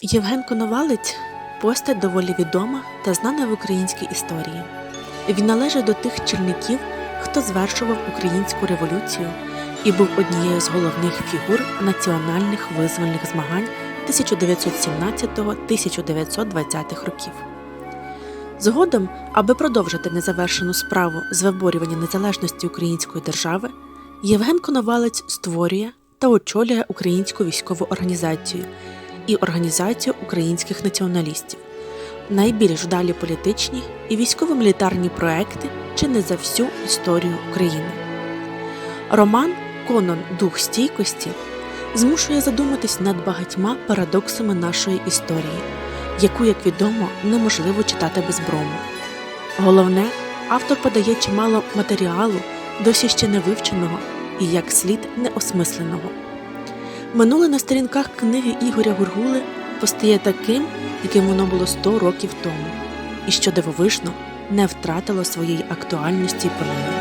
Євген Коновалець постать доволі відома та знана в українській історії. Він належить до тих чільників, хто звершував українську революцію і був однією з головних фігур національних визвольних змагань 1917-1920 років. Згодом, аби продовжити незавершену справу з виборювання незалежності української держави, Євген Коновалець створює та очолює українську військову організацію і організацію українських націоналістів, найбільш вдалі політичні і військово-мілітарні проекти чи не за всю історію України. Роман Конон Дух стійкості змушує задуматись над багатьма парадоксами нашої історії, яку, як відомо, неможливо читати без брому. Головне, автор подає чимало матеріалу, досі ще не вивченого і як слід неосмисленого. Минуле на сторінках книги Ігоря Гургули постає таким, яким воно було 100 років тому, і що дивовижно не втратило своєї актуальності понині.